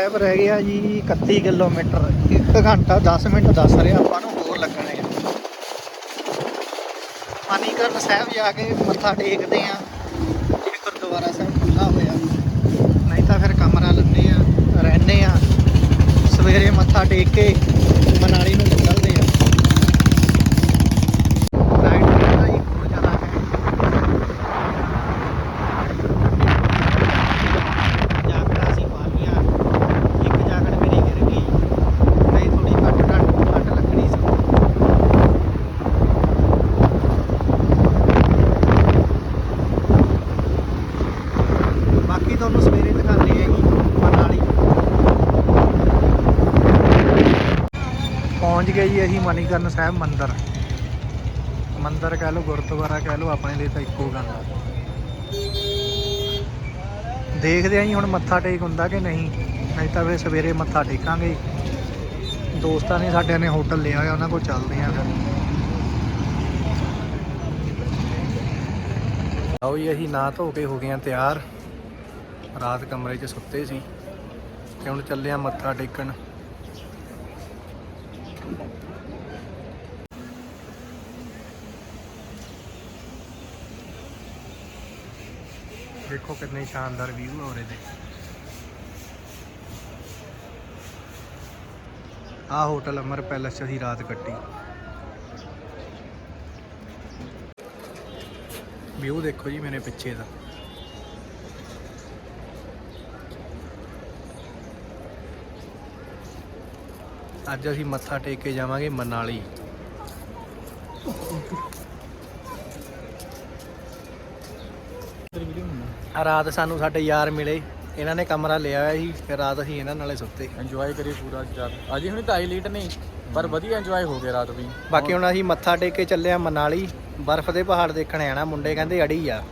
ਮਨੀਕਰਨ ਸਾਹਿਬ ਰਹਿ ਗਿਆ ਜੀ 31 ਕਿਲੋਮੀਟਰ। 1 ਘੰਟਾ 10 ਮਿੰਟ ਦੱਸ ਰਿਹਾ, ਆਪਾਂ ਨੂੰ ਹੋਰ ਲੱਗਣੇ ਆ। ਮਨੀਕਰਨ ਸਾਹਿਬ ਜਾ ਕੇ ਮੱਥਾ ਟੇਕਦੇ ਆ। ਜੇ ਗੁਰਦੁਆਰਾ ਸਾਹਿਬ ਖੁੱਲਾ ਹੋਇਆ। ਨਹੀਂ ਤਾਂ ਫਿਰ ਕਮਰਾ ਲੈਂਦੇ ਆ, ਰਹਿੰਦੇ ਆ। ਸਵੇਰੇ ਮੱਥਾ ਟੇਕ ਕੇ ਮਨਾਲੀ ਨੂੰ ਨਿਕਲਦੇ ਆ ਰਾਈਟ ਦਾ ਇੱਕ ਹੋ ਜਾਣਾ ਹੈ ਜਾਕੜਾ ਸੀ ਮਾਰੀਆਂ ਇੱਕ ਜਾਕੜ ਮੇਰੀ ਗਿਰ ਗਈ ਨਹੀਂ ਥੋੜੀ ਘੱਟ ਘੱਟ ਘੱਟ ਲੱਗਣੀ ਸੀ ਬਾਕੀ ਤੁਹਾਨੂੰ ਸਵੇਰੇ ਦਿਖਾਉਂਦੇ ਹੈਗੀ ਮਨਾਲੀ ਪਹੁੰਚ ਗਏ ਜੀ ਅਸੀਂ ਮਨੀਕਰਨ ਸਾਹਿਬ ਮੰਦਿਰ। ਮੰਦਿਰ ਕਹਿ ਲਓ, ਗੁਰਦੁਆਰਾ ਕਹਿ ਲਓ, ਆਪਣੇ ਲਈ ਤਾਂ ਇੱਕੋ ਗੱਲ ਆ। ਦੇਖਦੇ ਆਂ ਜੀ ਹੁਣ ਮੱਥਾ ਟੇਕ ਹੁੰਦਾ ਕਿ ਨਹੀਂ। ਨਹੀਂ ਤਾਂ ਫਿਰ ਸਵੇਰੇ ਮੱਥਾ ਟੇਕਾਂਗੇ ਦੋਸਤਾਂ ਨੇ ਸਾਡੇ ਨੇ ਹੋਟਲ ਲਿਆ ਹੋਇਆ, ਉਹਨਾਂ ਕੋਲ ਚੱਲਦੇ ਆਂ ਫਿਰ। ਆਓ ਜੀ, ਅਸੀਂ ਨਾ ਧੋ ਕੇ ਹੋ ਗਏ ਆਂ ਤਿਆਰ। ਰਾਤ ਕਮਰੇ 'ਚ ਸੁੱਤੇ ਸੀ। ਤੇ ਹੁਣ ਚੱਲੇ ਆਂ ਮੱਥਾ ਟੇਕਣ। ਦੇਖੋ ਕਿੰਨੇ ਸ਼ਾਨਦਾਰ ਵਿਊ ਹੋ ਰਹੇ ਨੇ ਆਹ ਹੋਟਲ ਅਮਰ ਪੈਲਸ 'ਚ ਅਸੀਂ ਰਾਤ ਕੱਟੀ। ਵਿਊ ਦੇਖੋ ਜੀ ਮੇਰੇ ਪਿੱਛੇ ਦਾ। ਅੱਜ ਅਸੀਂ ਮੱਥਾ ਟੇਕ ਕੇ ਜਾਵਾਂਗੇ ਮਨਾਲੀ ਆ ਰਾਤ ਸਾਨੂੰ ਸਾਡੇ ਯਾਰ ਮਿਲੇ ਇਹਨਾਂ ਨੇ ਕਮਰਾ ਲਿਆ ਹੋਇਆ ਸੀ ਫਿਰ ਰਾਤ ਅਸੀਂ ਇਹਨਾਂ ਨਾਲੇ ਸੁੱਤੇ। ਇੰਜੋਏ ਕਰੀ ਪੂਰਾ ਜਦ ਅਜੇ ਹੁਣ ਢਾਈ ਲੀਟ ਨਹੀਂ ਪਰ ਵਧੀਆ ਇੰਜੋਏ ਹੋ ਗਿਆ ਰਾਤ ਵੀ। ਬਾਕੀ ਹੁਣ ਅਸੀਂ ਮੱਥਾ ਟੇਕ ਕੇ ਚੱਲੇ ਆ ਮਨਾਲੀ ਬਰਫ਼ ਦੇ ਪਹਾੜ ਦੇਖਣ ਆਣਾ ਮੁੰਡੇ ਕਹਿੰਦੇ ਅੜੀ ਆ।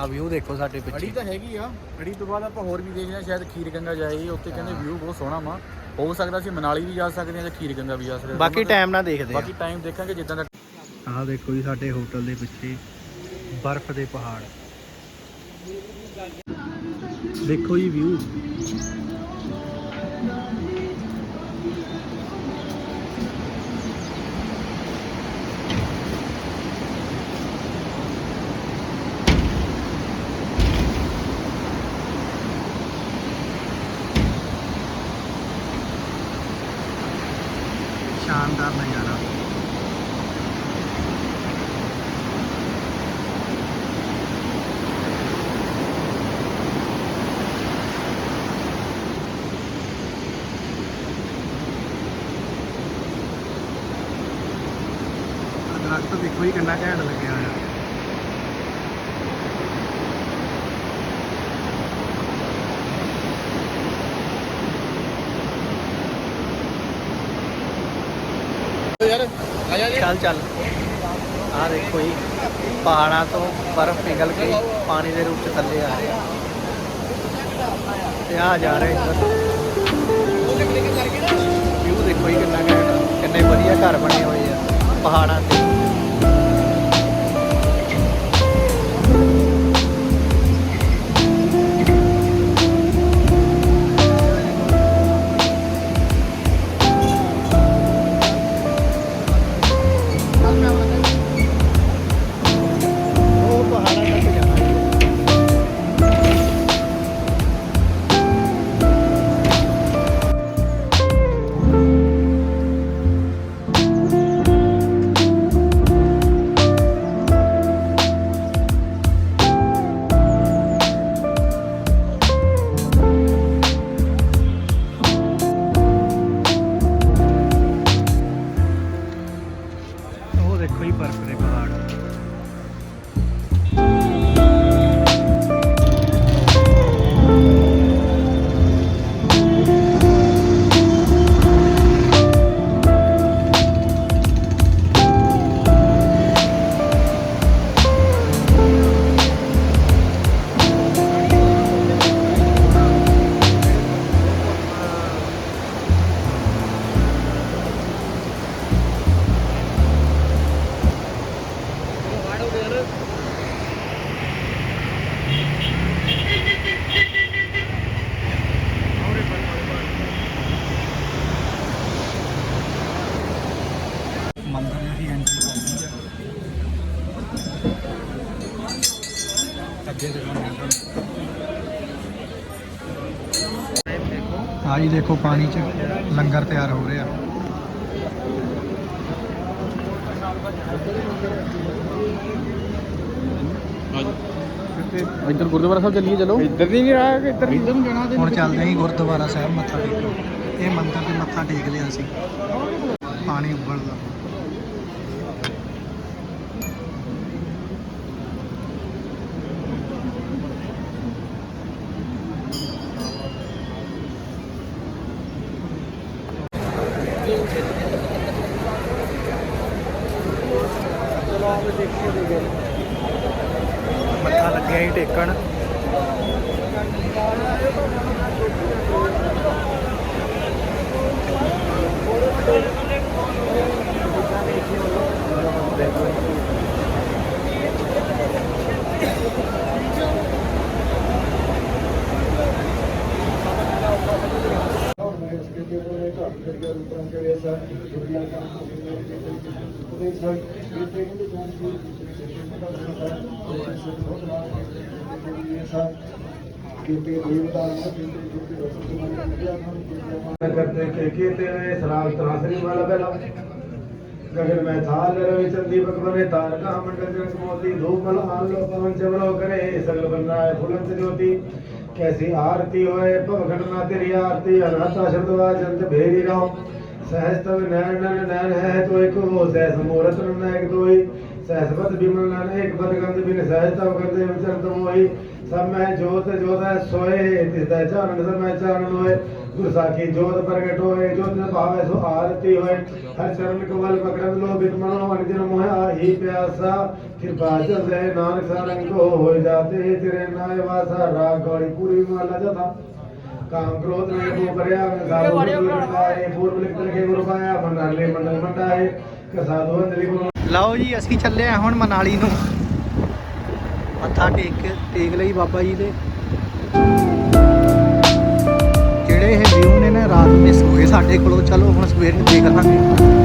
ਆ ਵਿਊ ਦੇਖੋ ਸਾਡੇ ਅੜੀ ਪਿੱਛੇ ਤਾਂ ਹੈਗੀ ਆ ਅੜੀ ਤੋਂ ਬਾਅਦ ਆਪਾਂ ਹੋਰ ਵੀ ਦੇਖਦੇ ਹਾਂ ਸ਼ਾਇਦ ਖੀਰ ਗੰਗਾ ਜਾਏਗੀ ਉੱਥੇ ਕਹਿੰਦੇ ਵਿਊ ਬਹੁਤ ਸੋਹਣਾ ਵਾ। ਹੋ ਸਕਦਾ ਸੀ ਮਨਾਲੀ ਵੀ ਜਾ ਸਕਦੇ ਹਾਂ ਜਾਂ ਖੀਰ ਗੰਗਾ ਵੀ ਜਾ ਸਕਦੇ ਹਾਂ। ਬਾਕੀ ਟਾਈਮ ਨਾਲ ਦੇਖਦੇ ਆ ਬਾਕੀ ਟਾਈਮ ਦੇਖਾਂਗੇ ਜਿੱਦਾਂ ਦਾ ਆਹ ਦੇਖੋ ਜੀ ਸਾਡੇ ਹੋਟਲ ਦੇ ਪਿੱਛੇ ਬਰਫ਼ ਦੇ ਪਹਾੜ। ਦੇਖੋ ਜੀ ਵਿਊ ਸ਼ਾਨਦਾਰ ਨਜ਼ਾਰਾ ਆਹ ਦਰਖਤ ਦੇਖੋ ਜੀ ਕਿੰਨਾ ਘੈਂਟ ਲੱਗਿਆ ਹੋਇਆ। ਚੱਲ ਚੱਲ। ਆ ਦੇਖੋ ਜੀ, ਪਹਾੜਾਂ ਤੋਂ ਬਰਫ਼ ਪਿਘਲ ਕੇ ਪਾਣੀ ਦੇ ਰੂਪ ਚ ਥੱਲੇ ਆ ਰਿਹਾ। ਤੇ ਆ ਜਾ ਰਹੇ ਇੱਧਰ ਵਿਊ ਦੇਖੋ ਜੀ ਕਿੰਨਾ ਘੈਂਟ ਕਿੰਨੇ ਵਧੀਆ ਘਰ ਬਣੇ ਹੋਏ ਆ ਪਹਾੜਾਂ ਤੇ। ਜੀ ਦੇਖੋ ਪਾਣੀ 'ਚ ਲੰਗਰ ਤਿਆਰ ਹੋ ਰਿਹਾ। ਇੱਧਰ ਗੁਰਦੁਆਰਾ ਸਾਹਿਬ ਚੱਲੀਏ ਚਲੋ। ਇੱਧਰ ਨਹੀਂ ਰਹਾ ਇੱਧਰ ਇੱਧਰ ਨੂੰ ਜਾਣਾ ਹੁਣ ਚੱਲਦੇ ਹਾਂ ਗੁਰਦੁਆਰਾ ਸਾਹਿਬ ਮੱਥਾ ਟੇਕੋ ਇਹ ਮੰਦਰ ਤੇ ਮੱਥਾ ਟੇਕ ਲਿਆ ਸੀ ਪਾਣੀ ਉੱਬਲਦਾ ਮੱਥਾ ਲੱਗਿਆ ਹੀ ਟੇਕਣ करते के केते वे सराल त्रासरी वाला बेला गगन में थाल रवि चंदी बकबने तारका मंडल जग मोती धूप मल आलो पवन चमरो करे सगल बन रहा है फुलंत ज्योति ਕੈਸੀ ਆਰਤੀ ਹੋਏ ਭਵਗਣਨਾ ਤੇਰੀ ਆਰਤੀ ਅਨਹਤਾ ਸ਼ਬਦਵਾ ਜੰਤ ਭੇਰੀ ਰਾਮ ਸਹਿਜ ਤਵ ਨੈਣ ਨੈਣ ਨੈਣ ਹੈ ਤੋ ਇੱਕ ਹੋ, ਸਹਿਜ ਮੂਰਤ ਨੈਕ ਤੋਈ। ਸਹਿਜਵਤ ਬਿਮਲ ਨਨ ਇੱਕ ਬਦ ਗੰਦ ਬਿਨ, ਸਹਿਜ ਤਵ ਕਰਦੇ ਵਿਚਰ ਤਮੋਈ ਸਭ ਮੈਂ ਜੋਤ ਜੋਤ ਹੈ ਸੋਏ, ਤਿਸ ਦਾ ਚਾਰਨ ਸਭ ਮੈਂ ਚਾਰਨ ਹੋਏ। ਗੁਰ ਸਾਖੀ ਜੋਤ ਪ੍ਰਗਟ ਹੋਏ, ਜੋਤ ਭਾਵੇ ਸੋ ਆਰਤੀ ਹੋਏ। ਹਰ ਚਰਨ ਕਵਲ ਪਕੜਨ ਲੋ, ਬਿਨ ਮਨੋ ਅਨਿਦਿਨ ਮੋਹ ਆਹੀ ਪਿਆਸਾ। मोह आही प्यासा कृपा जल दे नानक सारंग को हो जाते ही तेरे नाय वासा राग गौड़ी पूरी माला जथा काम क्रोध में को परया साधु गुरु पूर्व लिख लिखे गुरु पाया मंडले मंडल मंडाए कसाधु अंजलि गुरु ਲਓ ਜੀ ਅਸੀਂ ਚੱਲੇ ਆ ਹੁਣ ਮਨਾਲੀ ਨੂੰ ਮੱਥਾ ਟੇਕ ਕੇ ਟੇਕ ਲਈ ਬਾਬਾ ਜੀ ਦੇ ਜਿਹੜੇ ਇਹ ਵਿਊ ਨੇ ਨਾ ਰਾਤ ਮਿਸ ਹੋ ਗਏ ਸਾਡੇ ਕੋਲੋਂ ਚਲੋ ਹੁਣ ਸਵੇਰੇ ਦੇਖ ਲਾਂਗੇ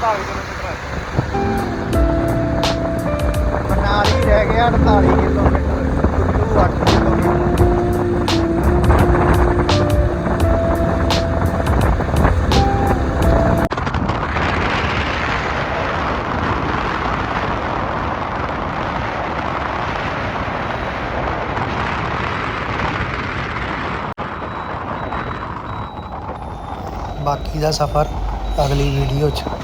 48 ਕਿਲੋਮੀਟਰ ਹੈ। ਮਨਾਲੀ ਰਹਿ ਗਿਆ 48 ਕਿਲੋਮੀਟਰ ਕੁੱਲੂ 8 ਕਿਲੋਮੀਟਰ ਬਾਕੀ ਦਾ ਸਫ਼ਰ ਅਗਲੀ ਵੀਡੀਓ 'ਚ।